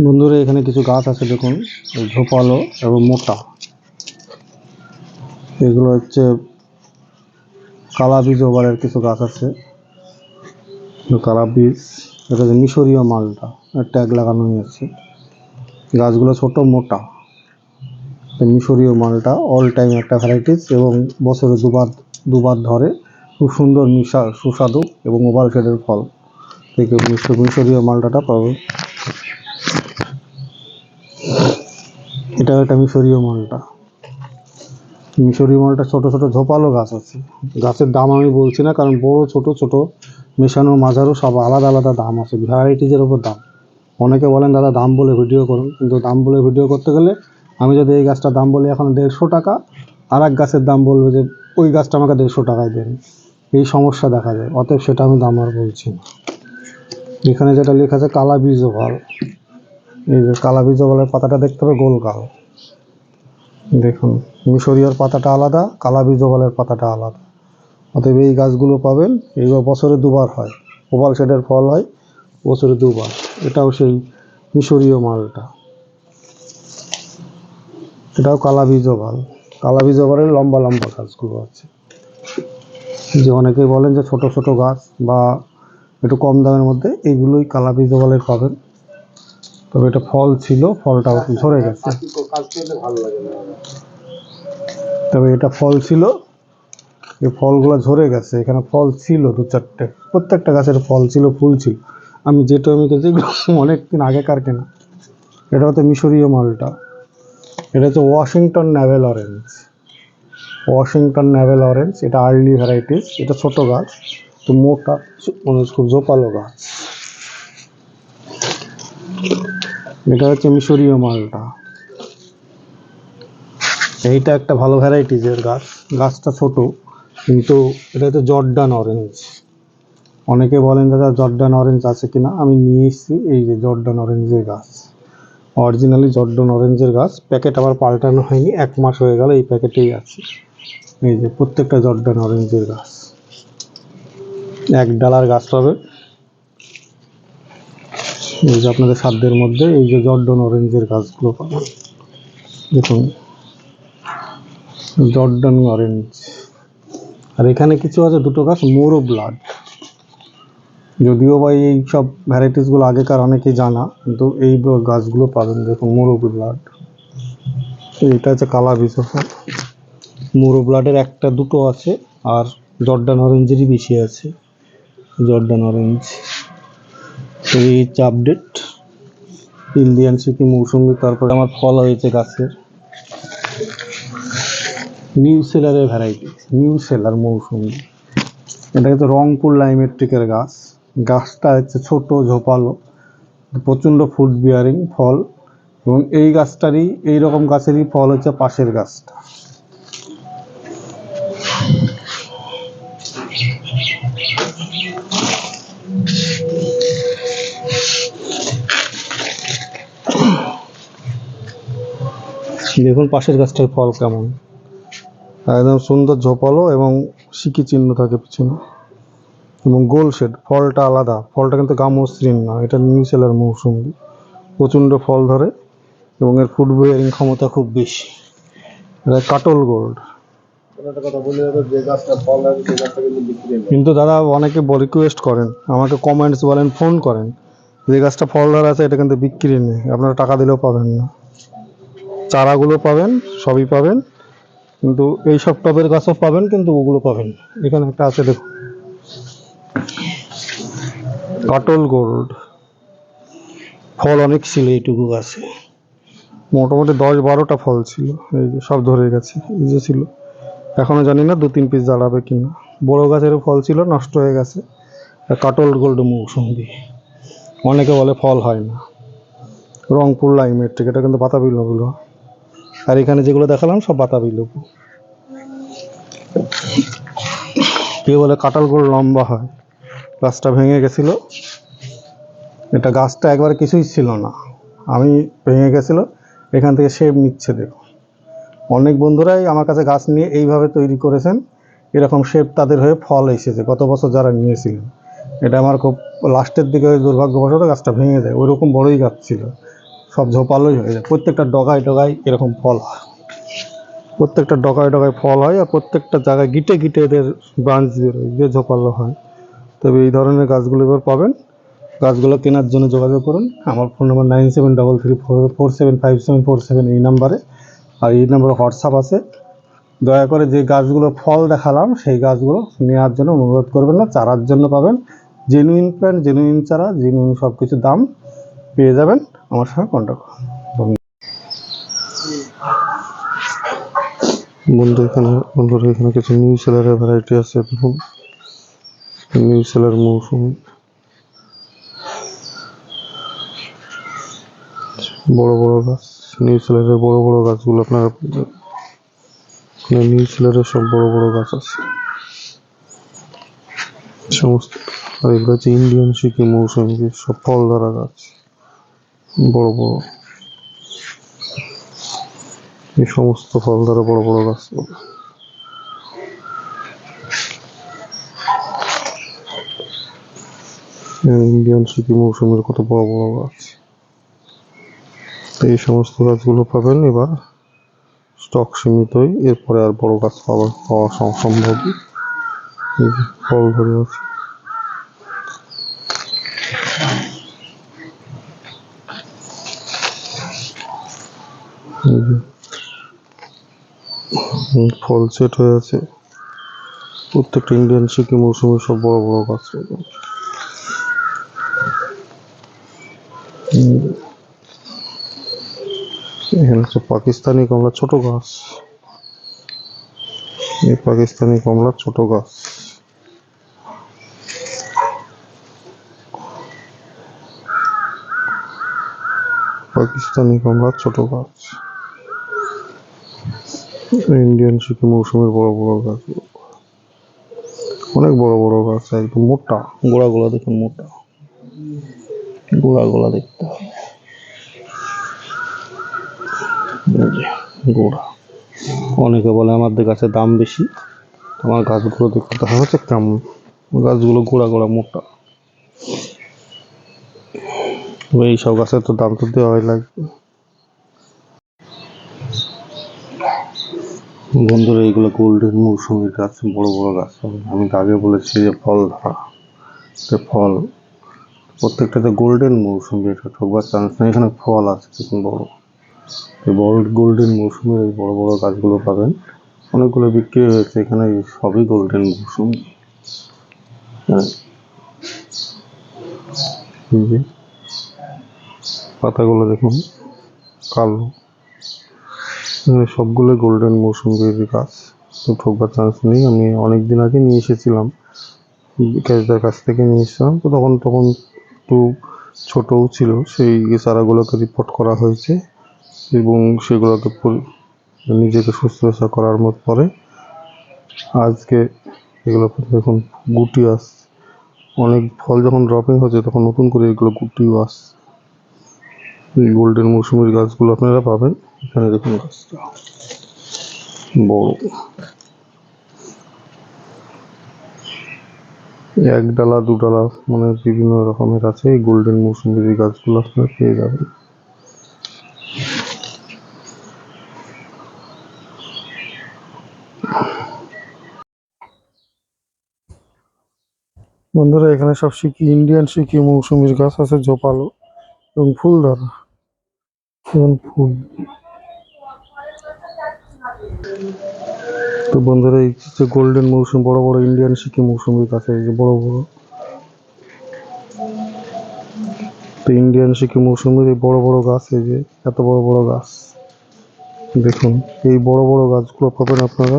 বন্ধুরা, এখানে কিছু গাছ আছে, দেখুন। ঝোপালো এবং মোটা। এগুলো হচ্ছে কালা বীজ ওভারের কিছু গাছ আছে। কালা বীজ এটা হচ্ছে মিশরীয় মালটা ট্যাগ লাগানো আছে গাছগুলো ছোট, মোটা। মিশরীয় মালটা অল টাইম একটা ভ্যারাইটিস এবং বছরে দুবার দুবার ধরে খুব সুন্দর মিশা, সুস্বাদু এবং ওভাল শেডের ফল। থেকে মিশ- মিশরীয় মালটাটা পাবে এটা একটা মিশরীয় মালটা। মিশরীয় মালটা ছোট ছোট ঝোপালো গাছ আছে। গাছের দাম আমি বলছি না, কারণ বড়, ছোট ছোট মেশানো মাঝারও সব আলাদা আলাদা দাম আছে, ভ্যারাইটিজের ওপর দাম। অনেকে বলেন, দাদা, দাম বলে ভিডিও করুন। কিন্তু দাম বলে ভিডিও করতে গেলে আমি যদি এই গাছটার দাম বলি, এখন দেড়শো টাকা আর এক গাছের দাম বলবে যে, ওই গাছটা আমাকে দেড়শো টাকায় দেন। এই সমস্যা দেখা যায় অতএব সেটা আমি দাম আর বলছি না। এখানে যেটা লেখা আছে, কালা বীজ ওভাল। এই যে কালা বীজ পাতাটা দেখতে হবে, গোল কাল। দেখুন, মিশরীয়র পাতাটা আলাদা, কালা বীজ পাতাটা আলাদা। অতএব এই গাছগুলো পাবেন এইগুলো বছরে দুবার হয়। ওভাল শেডের ফল হয়, বছরে দুবার। এটাও সেই মিশরীয় মালটা। এটাও কালা বীজ ওভাল কালা বীজ লম্বা লম্বা গাছগুলো আছে। যে অনেকেই বলেন যে ছোট ছোট গাছ বা একটু কম দামের মধ্যে এইগুলোই কালা বীজ পাবেন। তবে এটা ফল ছিল, ফলটা ঝরে গেছে। তবে এটা ফল ছিল, এই ফলগুলো ঝরে গেছে, এখানে ফল ছিল দু চারটে। প্রত্যেকটা গাছের ফল ছিল, ফুল ছিল। আমি যে টমেটো যেগুলো অনেক দিন আগেকার কেনা। এটা হচ্ছে মিশরীয় মালটা। এটা হচ্ছে Washington navel orange. Washington navel orange, এটা আর্লি ভ্যারাইটিস এটা ছোট গাছ, তো মোটা মানে খুব জোপালো গাছ। এটা হচ্ছে মিশরীয় মালটা। এইটা একটা ভালো ভ্যারাইটিজের গাছ। গাছটা ছোট, কিন্তু এটা হচ্ছে জর্ডান অরেঞ্জ অনেকে বলেন, দাদা, জর্ডান অরেঞ্জ আছে কিনা? আমি নিয়ে এসেছি এই যে জর্ডান অরেঞ্জের গাছ। অরিজিনালি জর্ডান অরেঞ্জের গাছ। প্যাকেট আবার পাল্টানো হয়নি, এক মাস হয়ে গেল এই প্যাকেটেই আছে। এই যে প্রত্যেকটা জর্ডান অরেঞ্জের গাছ। এক ডালার গাছ পাবে এই যে আপনাদের সাধ্যের মধ্যে এই যে জর্ডন অরেঞ্জের গাছগুলো পাবেন। দেখুন জর্ডন অরেঞ্জ আর এখানে কিছু আছে, দুটো গাছ, মোরো ব্লাড যদিও বা এই সব ভ্যারাইটিসগুলো আগেকার অনেকেই জানা, কিন্তু এই গাছগুলো পাবেন, দেখুন, মোরো ব্লাড এটা হচ্ছে কালা বীজ মোরো ব্লাডের একটা দুটো আছে, আর জর্ডান অরেঞ্জেরই বেশি আছে। জর্ডান অরেঞ্জ হচ্ছে আপডেট ইন্ডিয়ান সিকি মৌসুমি তারপরে আমার ফল হয়েছে গাছের। নিউ সেলারের ভ্যারাইটি নিউ সেলার মৌসুমি। এটা হচ্ছে রংপুর লাইমেট্রিকের গাছ। গাছটা হচ্ছে ছোট, ঝোপালো, প্রচণ্ড ফুড বিয়ারিং ফল। এবং এই গাছটারই, এই রকম গাছেরই ফল হচ্ছে পাশের গাছটা। দেখুন পাশের গাছটার ফল কেমন। একদম সুন্দর ঝোপালো এবং সিকি চিহ্ন থাকে পিছনে। এবং গোল শেড ফলটা আলাদা। ফলটা কিন্তু গামসৃণ না এটা নিউ সেলার মৌসুমি। প্রচণ্ড ফল ধরে এবং এর ফুড বিয়ারিং ক্ষমতা খুব বেশি। এটা কাটল গোল্ড। কিন্তু দাদা অনেকে রিকোয়েস্ট করেন আমাকে কমেন্টস বলেন ফোন করেন যে গাছটা ফল ধরা আছে এটা কিন্তু বিক্রি নেই আপনারা টাকা দিলেও পাবেন না। চারাগুলো পাবেন, সবই পাবেন। কিন্তু এই সব টবের গাছও পাবেন, কিন্তু ওগুলো পাবেন এখানে একটা আছে, দেখুন। কাটল গোল্ড ফল অনেক ছিল এইটুকু গাছে। মোটামুটি দশ বারোটা ফল ছিল, এই যে সব ধরে গেছে, এই যে ছিল। এখনও জানি না দু তিন পিস দাঁড়াবে কিনা। বড় গাছেরও ফল ছিল, নষ্ট হয়ে গেছে। কাটল গোল্ড মৌসুমি। অনেকে বলে ফল হয় না। রংপুর লাইমেট্রিক এটা কিন্তু বাতাবি লেবু আর এখানে যেগুলো দেখালাম, সব বাতাবি লেবু কেউ বলে কাটাল গোল্ড লম্বা হয়। গাছটা ভেঙে গেছিল। এটা গাছটা একবার কিছুই ছিল না। আমি ভেঙে গেছিল। এখান থেকে শেপ নিচ্ছে, দেখো। অনেক বন্ধুরাই আমার কাছে গাছ নিয়ে এইভাবে তৈরি করেছেন। এরকম শেপ তাদের হয়ে ফল এসেছে। গত বছর যারা নিয়েছিলেন। এটা আমার খুব লাস্টের দিকে দুর্ভাগ্যবশত গাছটা ভেঙে যায়। ওইরকম বড়ই গাছ ছিল। সব ঝোপালোই হয়ে যায়। প্রত্যেকটা ডগায় ডগায় এরকম ফল হয়। প্রত্যেকটা ডগায় ডগায় ফল হয় আর প্রত্যেকটা জায়গায় গিটে গিটে এদের ব্রাঞ্চ বেরোয় যে ঝোপালো হয়। তবে এই ধরনের গাছগুলো এবার পাবেন। গাছগুলো কেনার জন্য যোগাযোগ করুন। আমার phone number nine seven double three four four seven five seven, four seven এই নাম্বারে। আর এই নাম্বারে হোয়াটসঅ্যাপ আছে। দয়া করে যে গাছগুলো ফল দেখালাম, সেই গাছগুলো নেওয়ার জন্য অনুরোধ করবেন না, চারার জন্য পাবেন। জেনুইন প্ল্যান্ট, জেনুইন চারা, জেনুইন সব কিছু দাম। পেয়ে যাবেন। আমার সঙ্গে কন্ট্যাক্ট বন্ধু, এখানে, বন্ধুরা এখানে কিছু নিউ সেলারের ভ্যারাইটি আছে, দেখুন। নিউ সেলার মৌসুমি। বড় বড় গাছ। নিউ সেলারের বড় বড় গাছগুলো আপনারা নিউ সেলারের সব বড় বড় গাছ আছে। সমস্ত, আর এগুলো হচ্ছে ইন্ডিয়ান সিকি মৌসুমি, সব ফল ধরা গাছ। বড় বড়। এই সমস্ত ফল ধরে বড় বড় গাছ। ইন্ডিয়ান সিকি মৌসুমের কত বড় বড় গাছ। এই সমস্ত গাছগুলো পাবেন এবার স্টক সীমিতই। এরপরে আর বড় গাছ পাওয়া পাওয়া সম্ভব। ফল ধরে আছে এই যে হুম, ফল সেট হয়ে আছে। প্রত্যেকটা ইন্ডিয়ান সিকি মৌসুমে সব বড় বড় গাছ। এখানে পাকিস্তানি কমলা ছোট গাছ। এই পাকিস্তানি কমলা ছোট গাছ। পাকিস্তানি কমলা ছোট গাছ। ইন্ডিয়ান সিকি মৌসুমের বড় বড় গাছ। অনেক বড় বড় গাছ একদম মোটা। গোড়া গোলা দেখুন মোটা। গোড়া গোলা দেখতে হবে। গোড়া। অনেকে বলে আমাদের গাছের দাম বেশি। আমার গাছগুলো দেখতে দেখা হচ্ছে কেমন? গাছগুলো গোড়া গোড়া মোটা। তবে এইসব গাছের তো দাম তো দেওয়াই লাগবে। বন্ধুরা, এইগুলো গোল্ডেন মৌসুমি গাছ, বড় বড় গাছ আমি আগে বলেছি যে ফল ধরা ফল। প্রত্যেকটাতে গোল্ডেন মৌসুমি, এটা ঠকবার চান্স নেই, এখানে ফল আছে, দেখুন বড়। এই বড় গোল্ডেন মৌসুমের এই বড় বড় গাছগুলো পাবেন। অনেকগুলো বিক্রি হয়েছে, এখানে সবই গোল্ডেন মৌসুম। হ্যাঁ। পাতাগুলো দেখুন, কালো। সবগুলো গোল্ডেন মৌসুমি গাছ তো ঠকবার চান্স নেই। আমি অনেক দিন আগে নিয়ে এসেছিলাম ক্যাশদার কাছ থেকে নিয়ে এসেছিলাম। তো তখন তখন একটু ছোটও ছিল, সেই চারাগুলোকে রিপোর্ট করা হয়েছে এবং সেগুলোকে নিজেকে শুশ্রূষা করার মত পরে আজকে এগুলো দেখুন, গুটি আসছে অনেক ফল যখন ড্রপিং হচ্ছে, তখন নতুন করে এগুলো গুটিও আসছে। গোল্ডেন মৌসুমের গাছগুলো আপনারা পাবেন। এখানে দেখুন গাছটা। বড়। এক ডালা, দু ডালা মানে বিভিন্ন রকমের আছে। এই গোল্ডেন মৌসুমের এই গাছগুলো আপনারা পেয়ে যাবেন। বন্ধুরা, এখানে সব সিকি ইন্ডিয়ান সিকি মৌসুমীর গাছ আছে জোপালো এবং ফুল ধরা এবং ফুল। তো বন্ধুরা, এই যে গোল্ডেন মৌসুম, বড় বড় ইন্ডিয়ান সিকি মৌসুমীর গাছ এই যে বড় বড়। তো ইন্ডিয়ান সিকি মৌসুমীর এই বড় বড় গাছ, এই যে এত বড় বড় গাছ। দেখুন, এই বড় বড় গাছগুলো পাবেন আপনারা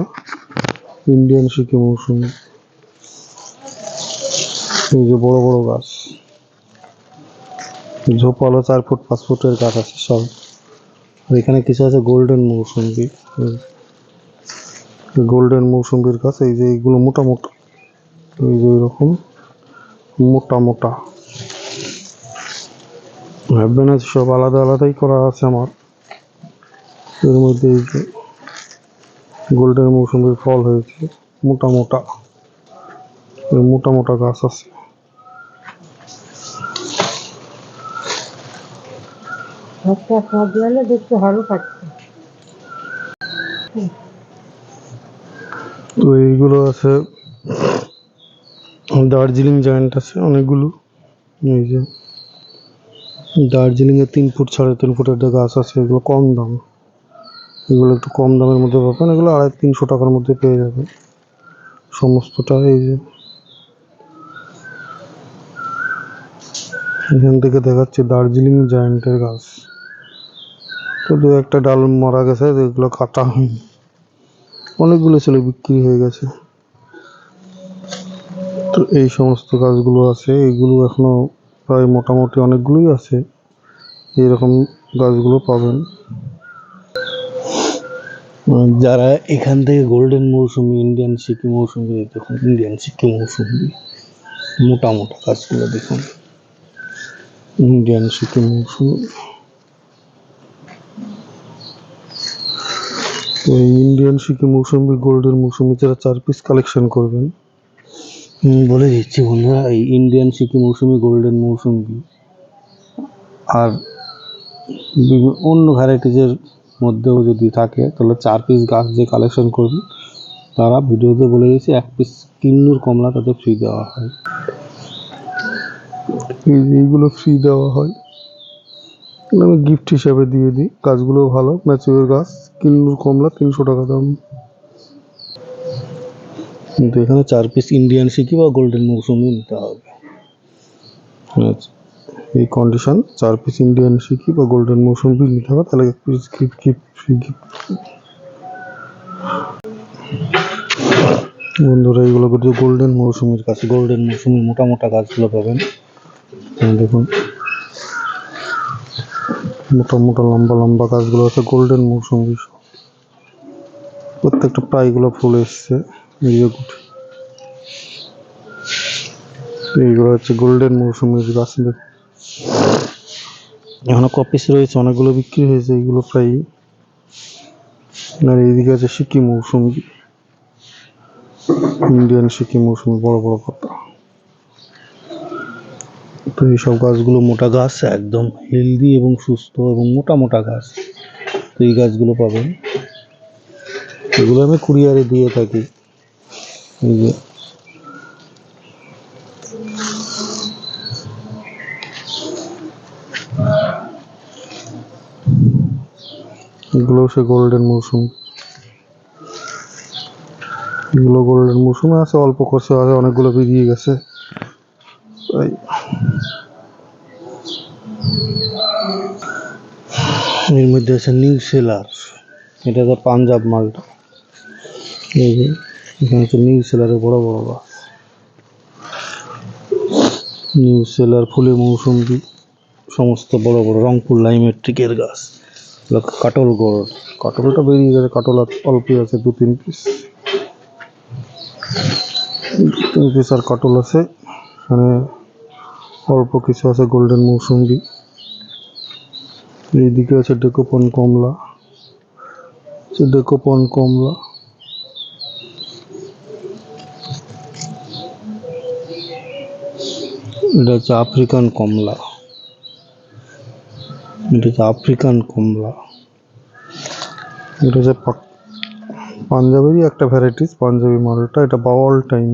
ইন্ডিয়ান সিকি মৌসুমী। এই যে বড় বড় গাছ। ঝোপালো চার ফুট, পাঁচ ফুটের গাছ আছে সব। আর এখানে কিছু আছে গোল্ডেন মৌসুম্বি। গোল্ডেন মৌসুম্বির গাছ, এই যে এইগুলো মোটা মোটা। এই যে এরকম মোটা মোটা। ভাববেন আছে সব আলাদা আলাদাই করা আছে আমার। এর মধ্যে এই যে গোল্ডেন মৌসুম্বির ফল হয়েছে, মোটা মোটা। মোটা মোটা গাছ আছে। দেখতে ভালো তো এইগুলো আছে। দার্জিলিং জয়েন্ট আছে অনেকগুলো। এই যে দার্জিলিংয়ে তিন ফুট সাড়ে তিন ফুটের যে গাছ আছে, এগুলো কম দাম। এগুলো একটু কম দামের মধ্যে পাবেন, এগুলো আড়াই তিনশো টাকার মধ্যে পেয়ে যাবেন। সমস্তটা এই যে। এখান থেকে দেখাচ্ছে দার্জিলিং জয়েন্টের গাছ। দু একটা ডাল মারা গেছে এগুলো কাটা হয়নি। অনেকগুলো ছেলে বিক্রি হয়ে গেছে। তো এই সমস্ত গাছগুলো আছে, এগুলো এখনও প্রায় মোটামুটি অনেকগুলোই আছে। এরকম গাছগুলো পাবেন। যারা এখান থেকে গোল্ডেন মৌসুমি ইন্ডিয়ান সিকি মৌসুমি দেখুন ইন্ডিয়ান সিকি মৌসুমি, মোটা মোটা গাছগুলো দেখুন। ইন্ডিয়ান সিকি মৌসুমি। এই ইন্ডিয়ান সিকি মৌসুমি গোল্ডেন মৌসুমি যারা চার পিস কালেকশন করবেন বলে দিচ্ছি বন্ধুরা, এই ইন্ডিয়ান সিকি মৌসুমি গোল্ডেন মৌসুমি আর অন্য ভ্যারাইটিজের মধ্যেও যদি থাকে, তাহলে চার পিস গাছ যে কালেকশন করবেন, তারা ভিডিওতে বলে দিয়েছে, এক পিস কিন্নুর কমলা তাতে ফ্রি দেওয়া হয়। এইগুলো ফ্রি দেওয়া হয়। আমি গিফট হিসাবে দিয়ে দিই। গাছগুলো ভালো ম্যাচিওর গাছ কিন্নুর কমলা, তিনশো টাকা দাম। কিন্তু এখানে চার পিস ইন্ডিয়ান সিকি বা গোল্ডেন মৌসুমি নিতে হবে। আচ্ছা এই কন্ডিশন চার পিস ইন্ডিয়ান সিকি বা গোল্ডেন মৌসুমি নিতে হবে তাহলে এক পিস গিফট গিফট গিফট বন্ধুরা এইগুলো কিন্তু গোল্ডেন মৌসুমির কাছে গোল্ডেন মৌসুমি মোটা মোটা গাছগুলো পাবেন। এই দেখুন। মোটা মোটা, লম্বা লম্বা গাছগুলো আছে গোল্ডেন মৌসুমি প্রত্যেকটা প্রায়গুলো ফুল এসছে। এইগুলো হচ্ছে গোল্ডেন মৌসুমির গাছ এখনও কপিস রয়েছে, অনেকগুলো বিক্রি হয়েছে, এইগুলো প্রায় আর এইদিকে আছে সিকিম মৌসুমি। ইন্ডিয়ান সিকিম মৌসুমি, বড় বড় পাতা। তো এইসব গাছগুলো মোটা গাছ, একদম হেলদি এবং সুস্থ এবং মোটা মোটা গাছ। তো এই গাছগুলো পাবেন। এগুলো আমি কুরিয়ারে দিয়ে থাকি। এই যে। এগুলো সে গোল্ডেন মৌসুম এগুলো গোল্ডেন মৌসুমে আছে, অল্প করছে আছে, অনেকগুলো বেরিয়ে গেছে। তাই এর মধ্যে আছে নিউ সেলার এটা তো পাঞ্জাব মালটা। এখানে হচ্ছে নিউ সেলারের বড় বড় গাছ। নিউ সেলার ফুলে মৌসুমি, সমস্ত বড় বড় রংপুর লাইমেট্রিকের গাছ। কাটল গোড়। কাটলটা বেরিয়ে গেছে কাটল আর অল্পই আছে দু তিন পিস তিন পিস আর কাটল আছে। এখানে অল্প কিছু আছে গোল্ডেন মৌসুমি। এইদিকে আছে ডেকোপন কমলা। আছে ডেকোপন কমলা। এটা হচ্ছে আফ্রিকান কমলা। এটা হচ্ছে আফ্রিকান কমলা। এটা হচ্ছে পাঞ্জাবেরই একটা ভ্যারাইটিস পাঞ্জাবি মালটা। এটা বাওয়াল টাইম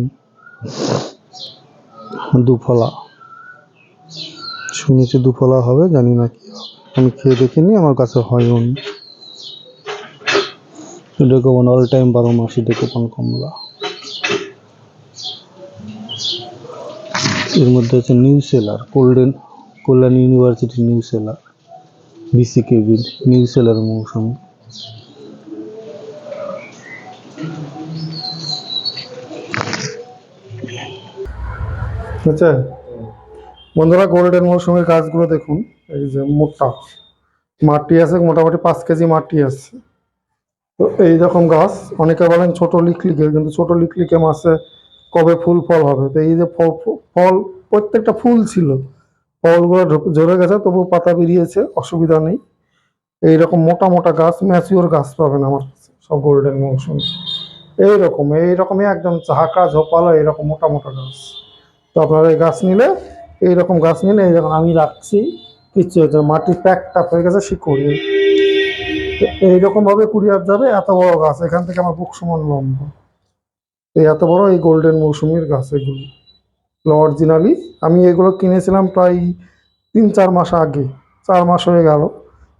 দুফলা। শুনেছি দুফলা হবে, জানি না কি হবে। আমি খেয়ে দেখিনি, আমার কাছে হয়ও নি। ডেকোপন অল টাইম বারো মাসি ডেকোপন কমলা। এর মধ্যে আছে new seller কোল্ডেন Kalyan university new cellar BC BCKB new cellar মৌসুম। বুঝছে বন্ধুরা গোল্ডেন মৌসুমের গাছগুলো দেখুন, এই যে মোটা। মাটি আছে, মোটামুটি পাঁচ কেজি মাটি আছে। তো এই রকম গাছ, অনেকে বলেন ছোট লিকলিকের কিন্তু ছোট লিকলিকে মাসে কবে ফুল ফল হবে? তো এই যে ফল প্রত্যেকটা ফুল ছিল। ফলগুলো ঝরে গেছে তবু পাতা বেরিয়েছে, অসুবিধা নেই। এইরকম মোটা মোটা গাছ, ম্যাচিওর গাছ পাবেন আমার কাছে, সব গোল্ডেন মৌসুম। এইরকম এইরকমই একদম ঝাঁকা ঝোপালো এইরকম মোটা মোটা গাছ। তো আপনারা এই গাছ নিলে এইরকম গাছ নিলে এই যখন আমি রাখছি। কিচ্ছু হচ্ছে না, মাটি প্যাক টাপ হয়ে গেছে শিকড় তো এইরকম ভাবে কুরিয়ার যাবে এত বড় গাছ এখান থেকে আমার বুক সমান লম্বা। এই এত বড় এই গোল্ডেন মৌসুমির গাছ এগুলো। অরিজিনালি আমি এগুলো কিনেছিলাম প্রায় তিন চার মাস আগে চার মাস হয়ে গেল।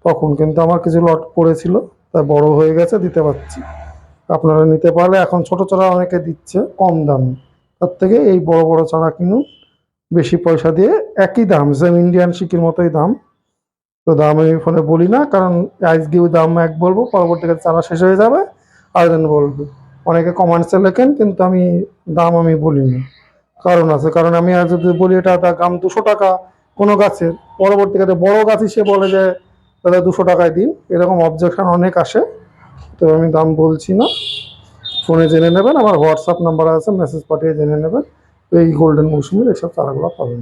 তখন কিন্তু আমার কিছু লট পড়েছিল তাই বড় হয়ে গেছে দিতে পারছি। আপনারা নিতে পারলে এখন ছোট চারা অনেকে দিচ্ছে কম দামে। তার থেকে এই বড় বড় চারা কিনুন বেশি পয়সা দিয়ে একই দাম সেম ইন্ডিয়ান শিকির মতোই দাম। তো দাম আমি ফোনে বলি না, কারণ আজকেও দাম এক বলব পরবর্তীকালে চারা শেষ হয়ে যাবে আর দিন বলব। অনেকে কমেন্টসে লেখেন, কিন্তু আমি দাম আমি বলি না কারণ আছে, কারণ আমি আর যদি বলি এটা দাম দুশো টাকা কোনো গাছের, পরবর্তীকালে বড় গাছ সে বলে যে, দাদা, দুশো টাকায় দিন। এরকম অবজেকশন অনেক আসে, তো আমি দাম বলছি না। ফোনে জেনে নেবেন, আমার হোয়াটসঅ্যাপ নাম্বার আছে মেসেজ পাঠিয়ে জেনে নেবেন। এই গোল্ডেন মৌসুমের এসব চারাগুলো পাবেন।